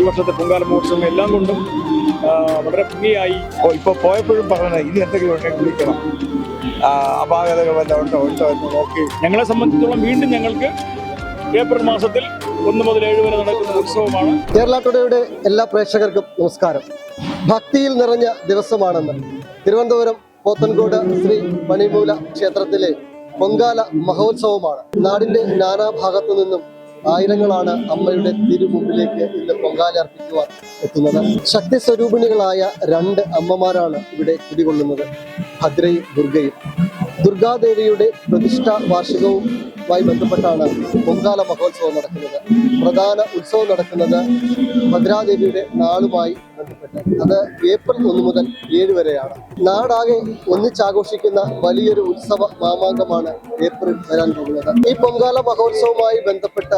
ഈ വർഷത്തെ പൊങ്കാല മഹോത്സവം എല്ലാം കൊണ്ടും വളരെ ഭംഗിയായി. ഇപ്പൊ പോയപ്പോഴും പറഞ്ഞത് ഇനി എന്തെങ്കിലും വിളിക്കണം അപാകതകൾ വല്ല ഉണ്ടോ? ഉണ്ടോ എന്ന് നോക്കി. ഞങ്ങളെ സംബന്ധിച്ചിടത്തോളം വീണ്ടും ഞങ്ങൾക്ക് ഏപ്രിൽ മാസത്തിൽ ഒന്ന് മുതൽ ഏഴ് വരെ നടക്കുന്ന ഉത്സവമാണ്. കേരള ടുഡേയുടെ എല്ലാ പ്രേക്ഷകർക്കും നമസ്കാരം. ഭക്തിയിൽ നിറഞ്ഞ ദിവസമാണെന്ന് തിരുവനന്തപുരം പോത്തൻകോട് ശ്രീ മണിമൂല ക്ഷേത്രത്തിലെ പൊങ്കാല മഹോത്സവമാണ്. നാടിന്റെ നാനാഭാഗത്തു നിന്നും ആയിരങ്ങളാണ് അമ്മയുടെ തിരുമുമ്പിലേക്ക് ഇന്ന് പൊങ്കാല അർപ്പിക്കുവാൻ എത്തുന്നത്. ശക്തി സ്വരൂപിണികളായ രണ്ട് അമ്മമാരാണ് ഇവിടെ കുടികൊള്ളുന്നത്. ഭദ്രയും ദുർഗയും. ദുർഗാദേവിയുടെ പ്രതിഷ്ഠ വാർഷികവുമായി ബന്ധപ്പെട്ടാണ് പൊങ്കാല മഹോത്സവം നടക്കുന്നത്. പ്രധാന ഉത്സവം നടക്കുന്നത് ഭദ്രാദേവിയുടെ നാളുമായി അത് ഏപ്രിൽ ഒന്ന് മുതൽ ഏഴ് വരെയാണ്. നാടാകെ ഒന്നിച്ചാഘോഷിക്കുന്ന വലിയൊരു ഉത്സവ മാമാങ്കമാണ് ഏപ്രിൽ വരാൻ പോകുന്നത് ഈ പൊങ്കാല മഹോത്സവവുമായി ബന്ധപ്പെട്ട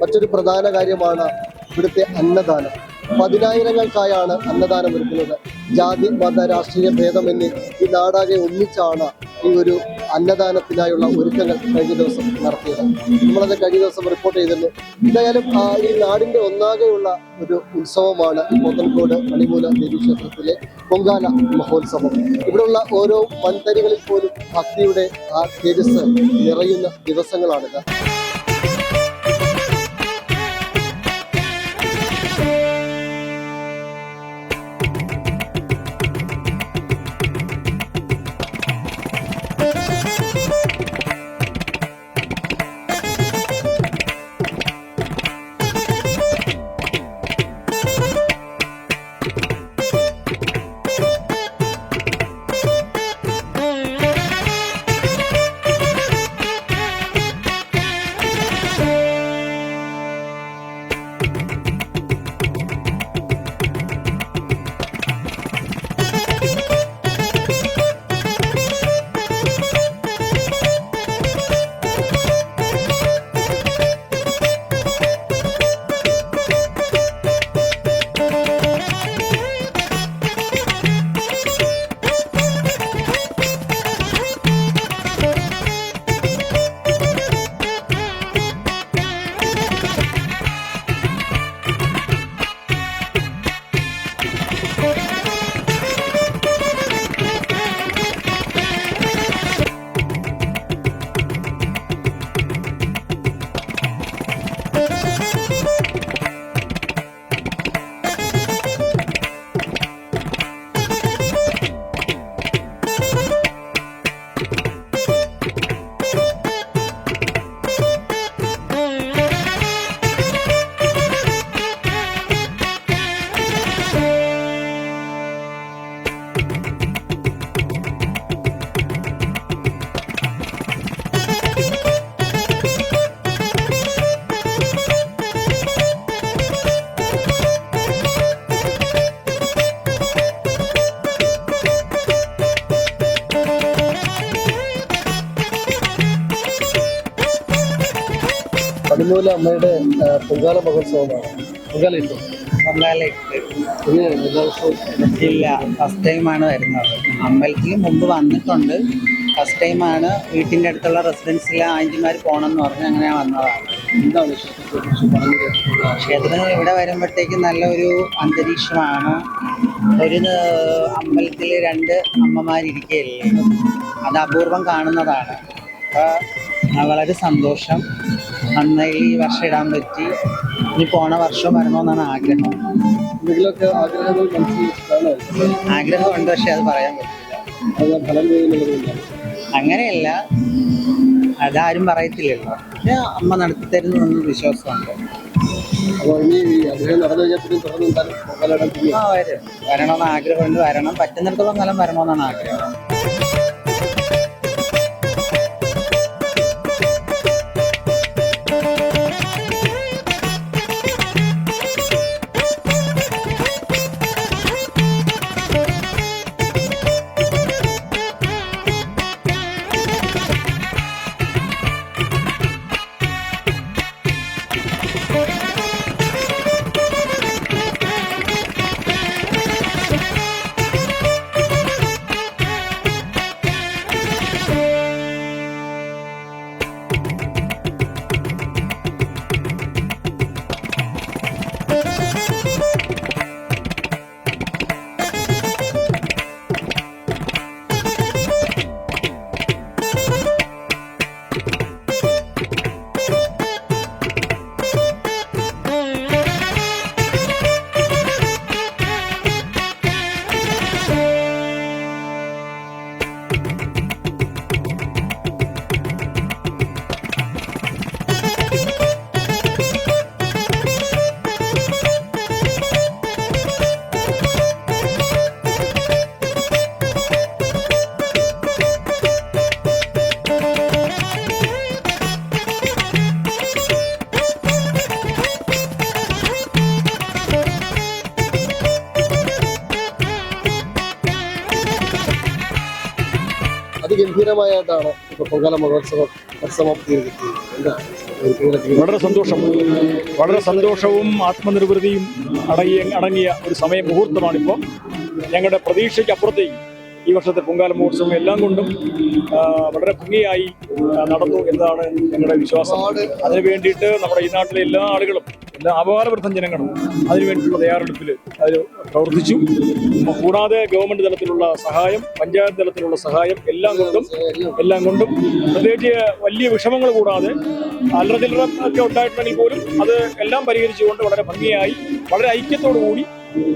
മറ്റൊരു പ്രധാന കാര്യമാണ് ഇവിടുത്തെ അന്നദാനം. പതിനായിരങ്ങൾക്കായാണ് അന്നദാനം ഒരുക്കുന്നത്. ജാതി മത രാഷ്ട്രീയ ഭേദമെന്ന് ഈ നാടാകെ ഒന്നിച്ചാണ് ഈ ഒരു അന്നദാനത്തിനായുള്ള ഒരുക്കങ്ങൾ കഴിഞ്ഞ ദിവസം നടത്തിയത്. നമ്മളത് കഴിഞ്ഞ ദിവസം റിപ്പോർട്ട് ചെയ്തിരുന്നു. എന്തായാലും ഈ നാടിന്റെ ഒന്നാകെയുള്ള ഒരു ഉത്സവമാണ് പോത്തൻകോട് മണിമൂല ദേവി ക്ഷേത്രത്തിലെ പൊങ്കാല മഹോത്സവം. ഇവിടെയുള്ള ഓരോ വൻതരികളിൽ പോലും ഭക്തിയുടെ ആ തേജസ് നിറയുന്ന ദിവസങ്ങളാണിത്. മണിമൂല അമ്മയുടെ പൊങ്കാല മഹോത്സവമാണ്. പൊങ്കാലയിട്ട്? പിന്നെ ഇല്ല ഫസ്റ്റ് ടൈമാണ് വരുന്നത്. അമ്പലത്തിൽ മുമ്പ് വന്നിട്ടുണ്ട്. ഫസ്റ്റ് ടൈമാണ് വീട്ടിന്റെ അടുത്തുള്ള റെസിഡൻസിലെ ആന്റിമാർ പോകണമെന്ന് പറഞ്ഞ് അങ്ങനെ വന്നതാണ്. എന്താണ് ക്ഷേത്രത്തിൽ ഇവിടെ വരുമ്പോഴത്തേക്കും നല്ലൊരു അന്തരീക്ഷമാണ്. ഒരു അമ്പലത്തിൽ രണ്ട് അമ്മമാരിയ്ക്കുകയല്ലേ അത് അപൂർവം കാണുന്നതാണ്. അപ്പോൾ വളരെ സന്തോഷം. അന്ന് ഈ വർഷം ഇടാൻ പറ്റി. ഇനി പോണ വർഷം വരണമെന്നാണ് ആഗ്രഹം. ആഗ്രഹമുണ്ട് പക്ഷെ അത് പറയാൻ പറ്റില്ല. അങ്ങനെയല്ല. അതാരും പറയത്തില്ലല്ലോ. അമ്മ നടത്തി തരുന്നു വിശ്വാസമുണ്ട്. ആ വരും. വരണമെന്ന് ആഗ്രഹമുണ്ട്. വരണം. പറ്റുന്നിടത്തോളം കാലം വരണമെന്നാണ് ആഗ്രഹം. എന്താ? വളരെ സന്തോഷം. വളരെ സന്തോഷവും ആത്മനിർവൃതിയും അടങ്ങിയ അടങ്ങിയ ഒരു സമയ മുഹൂർത്തമാണിപ്പോൾ ഞങ്ങളുടെ പ്രതീക്ഷയ്ക്ക് അപ്പുറത്തേക്ക് ഈ വർഷത്തെ പൊങ്കാല മഹോത്സവം എല്ലാം കൊണ്ടും വളരെ ഭംഗിയായി നടന്നു എന്നതാണ് ഞങ്ങളുടെ വിശ്വാസം. അതിനു വേണ്ടിയിട്ട് നമ്മുടെ ഈ നാട്ടിലെ എല്ലാ ആളുകളും എല്ലാ അപകാരവൃദ്ധം ജനങ്ങളും അതിനു വേണ്ടിയിട്ടുള്ള തയ്യാറെടുപ്പിൽ അതിൽ പ്രവർത്തിച്ചു. കൂടാതെ ഗവൺമെന്റ് തലത്തിലുള്ള സഹായം പഞ്ചായത്ത് തലത്തിലുള്ള സഹായം എല്ലാം കൊണ്ടും എല്ലാം കൊണ്ടും പ്രത്യേകിച്ച് വലിയ വിഷമങ്ങൾ കൂടാതെ അല്ലറ ചില്ലറ ഉണ്ടായിട്ടുണ്ടെങ്കിൽ പോലും അത് എല്ലാം പരിഹരിച്ചുകൊണ്ട് വളരെ ഭംഗിയായി വളരെ ഐക്യത്തോടു കൂടി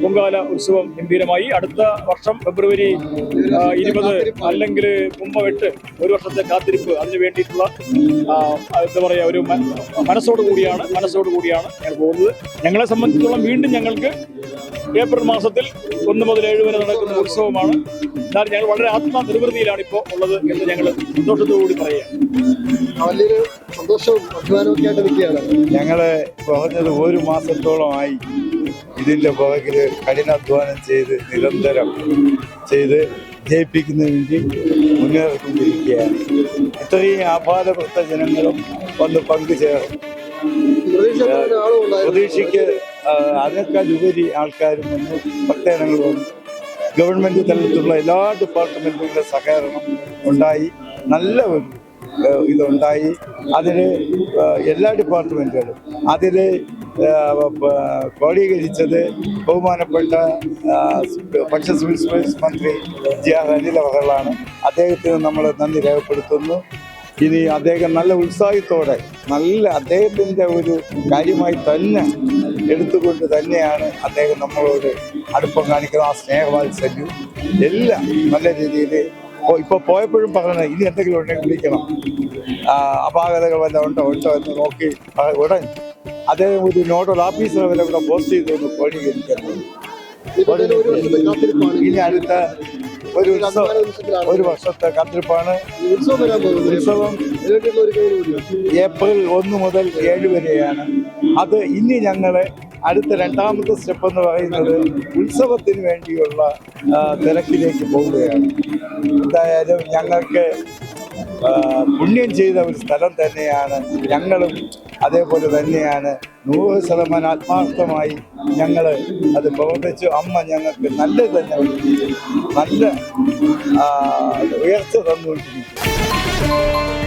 പൊങ്കാല ഉത്സവം ഗംഭീരമായി. അടുത്ത വർഷം ഫെബ്രുവരി ഇരുപത് അല്ലെങ്കിൽ കുംഭമെട്ട് ഒരു വർഷത്തെ കാത്തിരിപ്പ് അതിന് വേണ്ടിയിട്ടുള്ള എന്താ പറയുക ഒരു മനസ്സോട് കൂടിയാണ് മനസ്സോട് കൂടിയാണ് ഞങ്ങൾ പോകുന്നത്. ഞങ്ങളെ സംബന്ധിച്ചിടത്തോളം വീണ്ടും ഞങ്ങൾക്ക് ഏപ്രിൽ മാസത്തിൽ ഒന്ന് മുതൽ ഏഴ് വരെ നടക്കുന്ന ഉത്സവമാണ്. എന്നാൽ ഞങ്ങൾ വളരെ ആത്മനിർവൃതിയിലാണ് ഇപ്പോൾ ഉള്ളത് എന്ന് ഞങ്ങൾ സന്തോഷത്തോടു കൂടി പറയുക വലിയൊരു സന്തോഷവും അഭിമാനവും ഒക്കെ ആയിട്ട് നിൽക്കുകയാണ്. ഞങ്ങൾ കുറഞ്ഞത് ഒരു മാസത്തോളമായി ഇതിന്റെ പുറകിൽ കഠിനാധ്വാനം ചെയ്ത് നിരന്തരം ചെയ്ത് ജയിപ്പിക്കുന്നതിന് വേണ്ടി മുന്നേറിക്കൊണ്ടിരിക്കുകയാണ്. ഇത്രയും ആപാദവൃത്ത ജനങ്ങളും വന്ന് പങ്കുചേർന്നു. പ്രതീക്ഷയ്ക്ക് അതിനേക്കാൾ ഉപരി ആൾക്കാരും വന്നു പ്രത്യേകങ്ങളും വന്നു. ഗവൺമെന്റ് തലത്തിലുള്ള എല്ലാ ഡിപ്പാർട്ട്മെന്റുകളുടെ സഹകരണം ഉണ്ടായി. നല്ല ഒരു ഇതുണ്ടായി. അതിന് എല്ലാ ഡിപ്പാർട്ട്മെന്റുകളും അതിൽ ക്രോഡീകരിച്ചത് ബഹുമാനപ്പെട്ട ഭക്ഷ്യ സിവിൽ സപ്ലൈസ് മന്ത്രി ജി ആർ അനിൽ അദ്ദേഹത്തിന് നമ്മൾ നന്ദി രേഖപ്പെടുത്തുന്നു. ഇനി അദ്ദേഹം നല്ല ഉത്സാഹത്തോടെ നല്ല അദ്ദേഹത്തിന്റെ ഒരു കാര്യമായി തന്നെ എടുത്തുകൊണ്ട് തന്നെയാണ് അദ്ദേഹം നമ്മളോട് അടുപ്പം കാണിക്കുന്ന ആ സ്നേഹവാത്സല്യം എല്ലാം നല്ല രീതിയിൽ ഇപ്പോൾ പോയപ്പോഴും പറഞ്ഞത് ഇനി എന്തെങ്കിലും ഉണ്ടെങ്കിൽ വിളിക്കണം. അപാകതകൾ വല്ല ഉണ്ടോ? ഉണ്ടോ എന്ന് നോക്കി ഉടൻ അദ്ദേഹം ഒരു നോഡൽ ഓഫീസർ വരെ ഇവിടെ പോസ്റ്റ് ചെയ്തു കാത്തിരിപ്പാണ് ഇനി അടുത്ത ഒരു ഒരു ഉത്സവം ഒരു വർഷത്തെ കാത്തിരിപ്പാണ്. ഉത്സവം ഏപ്രിൽ ഒന്ന് മുതൽ ഏഴ് വരെയാണ്. അത് ഇനി ഞങ്ങൾ അടുത്ത രണ്ടാമത്തെ സ്റ്റെപ്പ് എന്ന് പറയുന്നത് ഉത്സവത്തിന് വേണ്ടിയുള്ള തിരക്കിലേക്ക് പോവുകയാണ്. എന്തായാലും ഞങ്ങൾക്ക് പുണ്യം ചെയ്ത ഒരു സ്ഥലം തന്നെയാണ് ഞങ്ങളും. അതേപോലെ തന്നെയാണ് നൂറ് ശതമാനം ആത്മാർത്ഥമായി ഞങ്ങൾ അത് പ്രവർത്തിച്ചു. അമ്മ ഞങ്ങൾക്ക് നല്ലത് തന്നെ. നല്ല ഉയർച്ച തന്നുകൊണ്ടിരിക്കും